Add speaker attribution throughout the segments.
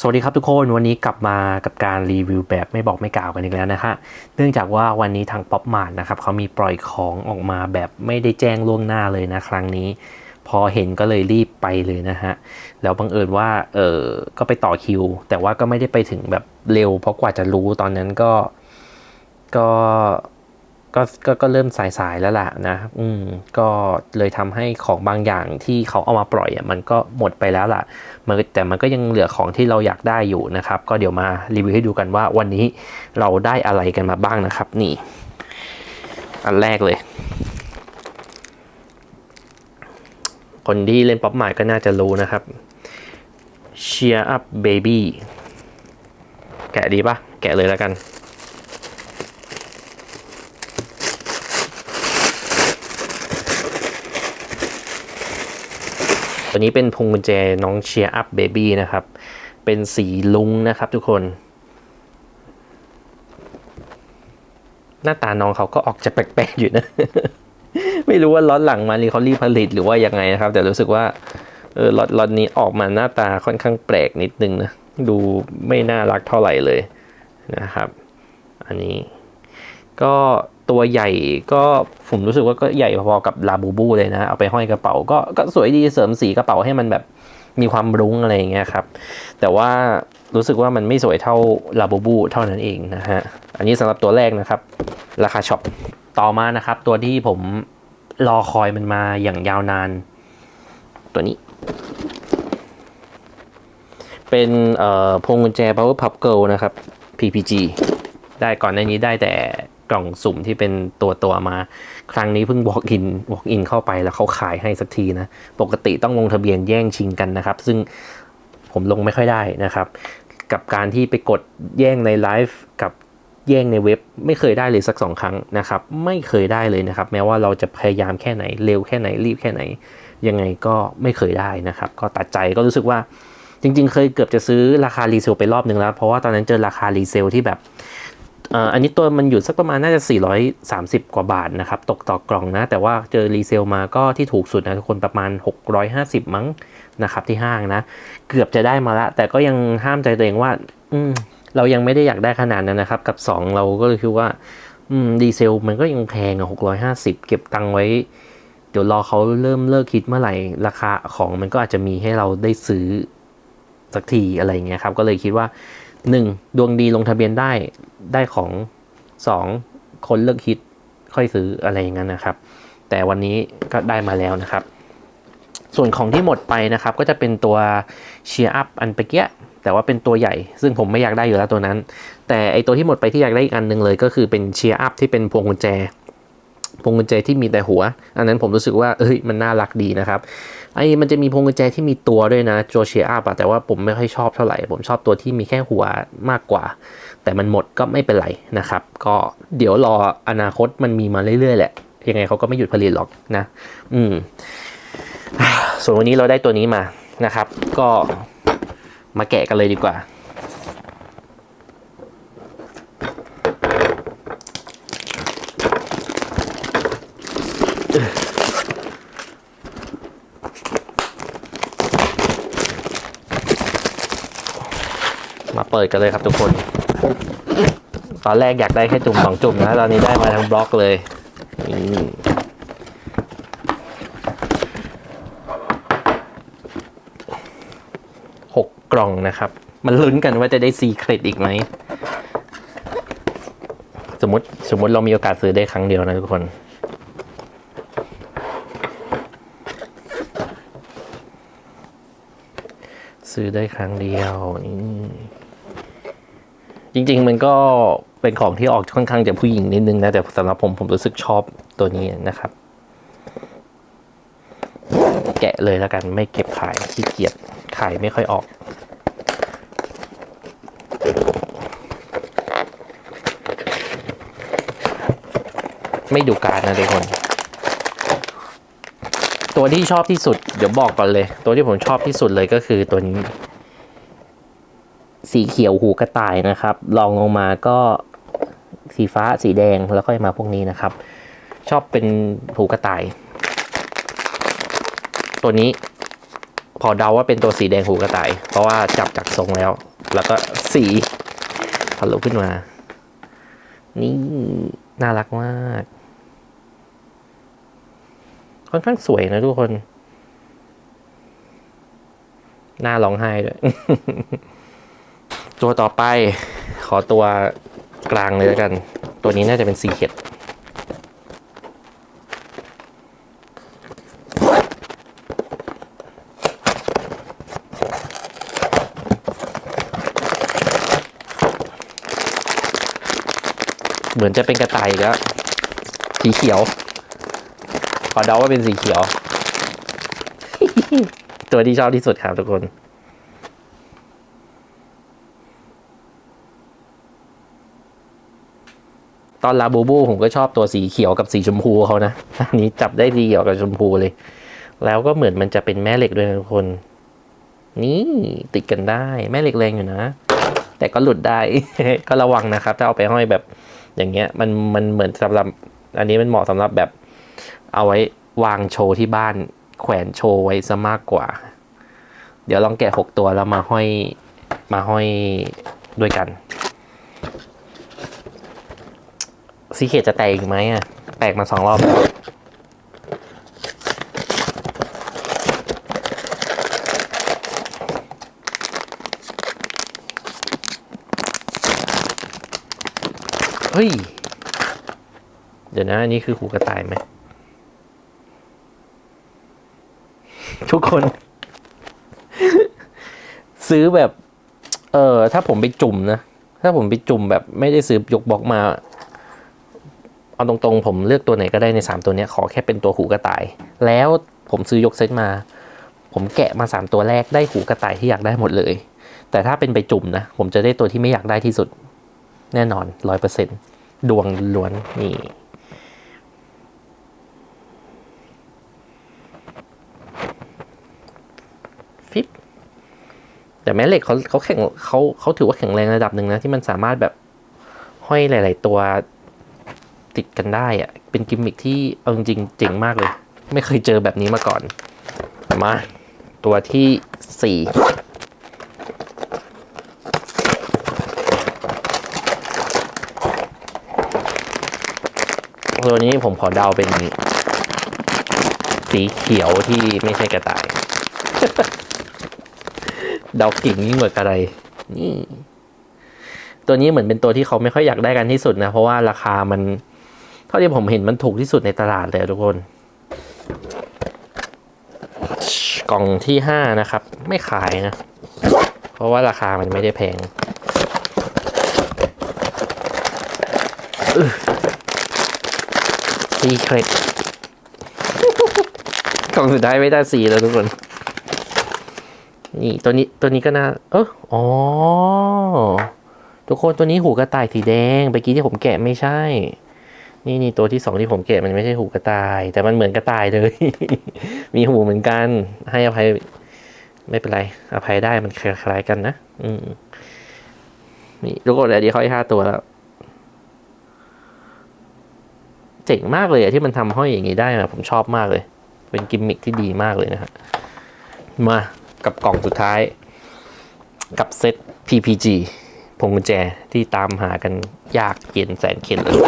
Speaker 1: สวัสดีครับทุกคนวันนี้กลับมากับการรีวิวแบบไม่บอกไม่กล่าวกันอีกแล้วนะฮะเนื่องจากว่าวันนี้ทางป๊อปมาร์นะครับเขามีปล่อยของออกมาแบบไม่ได้แจ้งล่วงหน้าเลยนะครั้งนี้ พอเห็นก็เลยรีบไปเลยนะฮะแล้วบังเอิญว่าเออก็ไปต่อคิว แต่ว่าก็ไม่ได้ไปถึงแบบเร็ว เพราะกว่าจะรู้ตอนนั้นก็ก็ ก็ก็ก็เริ่มสายๆแล้วล่ะนะ อืม ก็เลยทำให้ของบางอย่างที่เขาเอามาปล่อยอะมันก็หมดไปแล้วล่ะมันแต่มันก็ยังเหลือของที่เราอยากได้อยู่นะครับ ก็เดี๋ยวมารีวิวให้ดูกันว่าวันนี้เราได้อะไรกันมาบ้างนะครับ นี่ อันแรกเลย คนที่เล่นป๊อปหมายก็น่าจะรู้นะครับ Cheer up baby แกะดีปะแกะเลยแล้วกัน ตัวนี้เป็นพวงกุญแจน้องเชียร์อัพเบบี้นะครับ เป็นสีลุงนะครับทุกคน หน้าตาน้องเขาก็ออกจะแปลกๆอยู่นะ ไม่รู้ว่าล็อตหลังมารีเขารีบผลิตหรือว่ายังไงนะครับ แต่รู้สึกว่าเออล็อตล็อตนี้ออกมาหน้าตาค่อนข้างแปลกนิดนึงนะ ดูไม่น่ารักเท่าไหร่เลยนะครับ อันนี้ก็ ตัวใหญ่ก็ผมรู้สึกว่าก็ใหญ่พอๆกับลาบูบูเลยนะ เอาไปห้อยกระเป๋าก็ก็สวยดีเสริมสีกระเป๋าให้มันแบบมีความรุ้งอะไรอย่างเงี้ยครับ แต่ว่ารู้สึกว่ามันไม่สวยเท่าลาบูบูเท่านั้นเองนะฮะ อันนี้สำหรับตัวแรกนะครับ ราคาช็อปต่อมานะครับ ตัวที่ผมรอคอยมันมาอย่างยาวนาน ตัวนี้ เป็นพวงกุญแจ Power Pup Girl นะครับ PPG ได้ก่อนในนี้ได้แต่ กล่องสุ่มที่เป็นตัวตัวมา ครั้งนี้เพิ่ง walk in walk in เข้าไปแล้วเขาขายให้สักทีนะ ปกติต้องลงทะเบียนแย่งชิงกันนะครับ ซึ่งผมลงไม่ค่อยได้นะครับ กับการที่ไปกดแย่งในไลฟ์กับแย่งในเว็บไม่เคยได้เลยสักสองครั้งนะครับ ไม่เคยได้เลยนะครับ แม้ว่าเราจะพยายามแค่ไหนเร็วแค่ไหนรีบแค่ไหน ยังไงก็ไม่เคยได้นะครับ ก็ตัดใจก็รู้สึกว่าจริงๆ เคยเกือบจะซื้อราคารีเซลไปรอบหนึ่งแล้ว เพราะว่าตอนนั้นเจอราคารีเซลที่แบบ อันนี้ตัวมันอยู่สักประมาณน่าจะ 430 กว่าบาทนะครับ ตกต่อกล่องนะ แต่ว่าเจอรีเซลมาก็ที่ถูกสุดนะทุกคนประมาณ 650 มั้งนะครับที่ห้างนะ เกือบจะได้มาละ แต่ก็ยังห้ามใจตัวเองว่า อืมเรายังไม่ได้อยากได้ขนาดนั้นนะครับ กับ 2 เราก็เลยคิดว่า อืมดีเซลมันก็ยังแพงอะ650 เก็บตังค์ไว้ เดี๋ยวรอเขาเริ่มเลิกคิดเมื่อไหร่ราคาของมันก็อาจจะมีให้เราได้ซื้อสักทีอะไรเงี้ยครับ ก็เลยคิดว่า 1. ดวงดีลงทะเบียนได้ได้ของ 2. คนเลิกคิดค่อยซื้ออะไรอย่างนั้นนะครับ แต่วันนี้ก็ได้มาแล้วนะครับ ส่วนของที่หมดไปนะครับ ก็จะเป็นตัวเชียร์อัพอันเปเกี้ยแต่ว่าเป็นตัวใหญ่ ซึ่งผมไม่อยากได้อยู่แล้วตัวนั้น แต่ไอตัวที่หมดไปที่อยากได้อีกอันหนึ่งเลย ก็คือเป็นเชียร์อัพที่เป็นพวงกุญแจพวงกุญแจที่มีแต่หัว อันนั้นผมรู้สึกว่าเอ้ยมันน่ารักดีนะครับ ไอ้มันจะมีพวงกุญแจที่มีตัวด้วยนะโจเชียอัพอะแต่ว่าผมไม่ค่อยชอบเท่าไหร่ ผมชอบตัวที่มีแค่หัวมากกว่า แต่มันหมดก็ไม่เป็นไรนะครับ ก็เดี๋ยวรออนาคตมันมีมาเรื่อย ๆ แหละ ยังไงเขาก็ไม่หยุดผลิตหรอกนะ อืม ส่วนวันนี้เราได้ตัวนี้มานะครับ ก็มาแกะกันเลยดีกว่าม เปิดกันเลยครับทุกคน ตอนแรกอยากได้แค่จุ่มสองจุ่มนะตอนนี้ได้มาทั้งบล็อกเลยหกกล่องนะครับ มันลุ้นกันว่าจะได้ซีเครดอีกไหม สมมติสมมติเรามีโอกาสซื้อได้ครั้งเดียวนะทุกคนซื้อได้ครั้งเดียวนี่ ริง ๆ มันก็เป็นของที่ออกค่อนข้างจะผู้หญิงนิดนึงนะ แต่สำหรับผมผมรู้สึกชอบตัวนี้นะครับ แกะเลยแล้วกันไม่เก็บขายขี้เกียจขายไม่ค่อยออก ไม่ดูการนะทุกคน ตัวที่ชอบที่สุด เดี๋ยวบอกก่อนเลย ตัวที่ผมชอบที่สุดเลยก็คือตัวนี้ สีเขียวหูกระต่ายนะครับลองลงมาก็สีฟ้าสีแดงแล้วก็มาพวกนี้นะครับ ชอบเป็นหูกระต่าย ตัวนี้พอเดาว่าเป็นตัวสีแดงหูกระต่าย เพราะว่าจับจากทรงแล้ว แล้วก็สีทะลุขึ้นมา นี่น่ารักมากค่อนข้างสวยนะทุกคน น่าร้องไห้ด้วย ตัวต่อไปขอตัวกลางเลยแล้วกัน ตัวนี้น่าจะเป็นซีเ e ดเหมือนจะเป็นกระต่ายแล้ว สีเขียว ขอเดาว่าเป็นสีเขียว ตัวที่ชอบที่สุดครับทุกคน ตอนลาบูบูผมก็ชอบตัวสีเขียวกับสีชมพูเขานะอันนี้จับได้สีเขียวกับชมพูเลย แล้วก็เหมือนมันจะเป็นแม่เหล็กด้วยนะทุกคน นี่ติดกันได้แม่เหล็กแรงอยู่นะ แต่ก็หลุดได้ ก็ระวังนะครับ ถ้าเอาไปห้อยแบบอย่างเงี้ย มันมันเหมือนสำหรับ อันนี้มันเหมาะสำหรับแบบ เอาไว้วางโชว์ที่บ้าน แขวนโชว์ไว้ซะมากกว่า เดี๋ยวลองแกะหกตัวแล้วมาห้อยมาห้อยด้วยกัน ซีเคจะแตกอีกไหมอะ แตกมาสองรอบเฮ้ย เดี๋ยวนะ อันนี้คือหูกระต่ายไหม ทุกคน ซื้อแบบ เออถ้าผมไปจุ่มนะ ถ้าผมไปจุ่มแบบไม่ได้ซื้อยกบล็อกมา เอาตรงๆ ผมเลือกตัวไหนก็ได้ในสามตัวนี้ขอแค่เป็นตัวหูกระต่าย แล้วผมซื้อยกเซตมา ผมแกะมาสามตัวแรกได้หูกระต่ายที่อยากได้หมดเลย แต่ถ้าเป็นไปจุ่มนะ ผมจะได้ตัวที่ไม่อยากได้ที่สุด แน่นอนร้อยเปอร์เซ็นดวงล้วนนี่ฟิปแต่แม่เหล็กเขาเขาแข็งเขาเขาถือว่าแข็งแรงระดับหนึ่งนะ ที่มันสามารถแบบห้อยหลาย ๆ ตัว ติดกันได้อะเป็นกิมมิคที่เอาจริงๆเจ๋งมากเลย ไม่เคยเจอแบบนี้มาก่อน มาตัวที่สี่ตัวนี้ผมขอเดาเป็นสีเขียวที่ไม่ใช่กระต่าย เดากิ่งยิ่งกว่าอะไรนี่ ตัวนี้เหมือนเป็นตัวที่เขาไม่ค่อยอยากได้กันที่สุดนะ เพราะว่าราคามัน เท่าที่ผมเห็นมันถูกที่สุดในตลาดเลยทุกคน กล่องที่ห้านะครับ ไม่ขายนะ เพราะว่าราคามันไม่ได้แพงซีเครตกล่องสุดท้ายไม่ได้สีแล้วทุกคน นี่ตัวนี้ตัวนี้ก็น่า เอออ๋อ ทุกคนตัวนี้หูกระต่ายสีแดงเมื่อกี้ที่ผมแกะไม่ใช่ นี่นี่ตัวที่สองที่ผมแกะมันไม่ใช่หูกระต่าย แต่มันเหมือนกระต่ายเลย มีหูเหมือนกัน ให้อภัยไม่เป็นไร อภัยได้มันคล้ายๆกันนะ อืมนี่ทุกคนเดี๋ยวเขาให้ห้าตัวแล้ว เจ๋งมากเลยอะที่มันทำห้อยอย่างนี้ได้นะผมชอบมากเลย เป็นกิมมิคที่ดีมากเลยนะฮะมากับกล่องสุดท้าย กับเซต PPG พวงกุญแจที่ตามหากันยากเย็นแสนเข็นเลย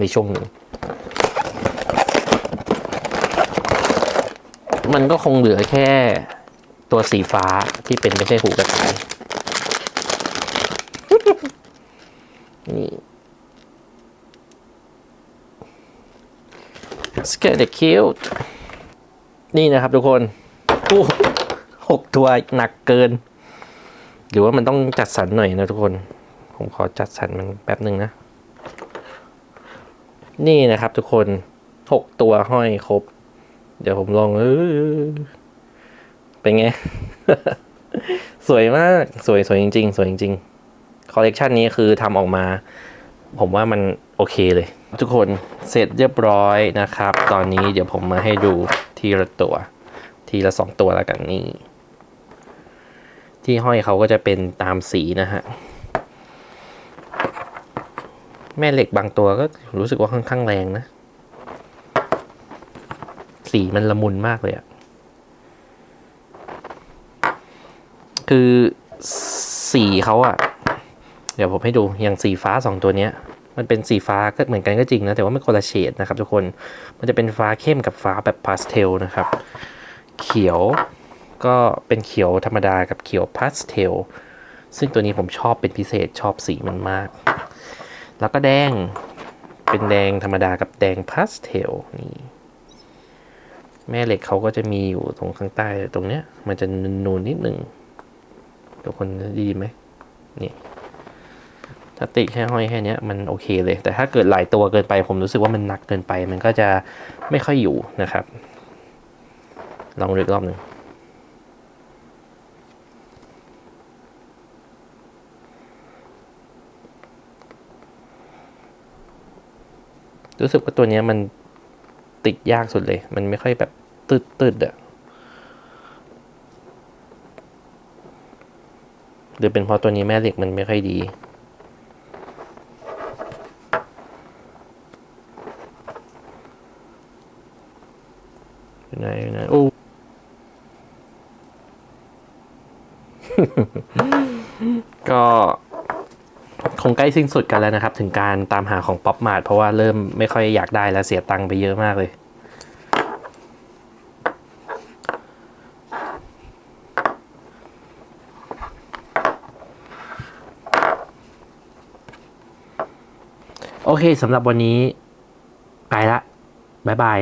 Speaker 1: ในช่วงหนึ่งมันก็คงเหลือแค่ตัวสีฟ้าที่เป็นไม่ใช่หูกระต่าย นี่ s c a r e cute นี่นะครับทุกคนโอ้หกตัวหนักเกิน หรือว่ามันต้องจัดสรรหน่อยนะทุกคน ผมขอจัดสรรมันแป๊บหนึ่งนะ นี่นะครับทุกคนหกตัวห้อยครบ เดี๋ยวผมลองเออเป็นไง สวยมากสวยสวยจริง ๆ สวยจริงๆคอลเลกชันนี้คือทำออกมา ผมว่ามันโอเคเลย ทุกคนเสร็จเรียบร้อยนะครับ ตอนนี้เดี๋ยวผมมาให้ดูทีละตัว ทีละสองตัวแล้วกันนี่ที่ห้อยเขาก็จะเป็นตามสีนะฮะ แม่เหล็กบางตัวก็รู้สึกว่าค่อนข้างแรงนะ สีมันละมุนมากเลยอะคือสีเขาอะเดี๋ยวผมให้ดูอย่างสีฟ้าสองตัวเนี้ย มันเป็นสีฟ้าก็เหมือนกันก็จริงนะ แต่ว่ามันคนละเฉดนะครับทุกคนมันจะเป็นฟ้าเข้มกับฟ้าแบบพาสเทลนะครับ เขียวก็เป็นเขียวธรรมดากับเขียวพาสเทลซึ่งตัวนี้ผมชอบเป็นพิเศษชอบสีมันมาก แล้วก็แดง เป็นแดงธรรมดากับแดงพาสเทลนี่แม่เหล็กเขาก็จะมีอยู่ตรงข้างใต้ตรงเนี้ย มันจะนูนนิดหนึ่งทุกคนได้ดีไหมนี่ถ้าติดแค่ห้อยแค่นี้มันโอเคเลย แต่ถ้าเกิดหลายตัวเกินไป ผมรู้สึกว่ามันหนักเกินไป มันก็จะไม่ค่อยอยู่นะครับ ลองดูอีกรอบหนึ่ง รู้สึกว่าตัวเนี้ยมันติดยากสุดเลย มันไม่ค่อยแบบตืดตืดอะหรือเป็นเพราะตัวนี้แม่เหล็กมันไม่ค่อยดีเป็นไงเป็นไงโอ้ก็ คงใกล้สิ้นสุดกันแล้วนะครับ ถึงการตามหาของป๊อปมาร์ทเพราะว่าเริ่มไม่ค่อยอยากได้แล้วเสียตังค์ไปเยอะมากเลยโอเคสำหรับวันนี้ ไปละ บ๊ายบาย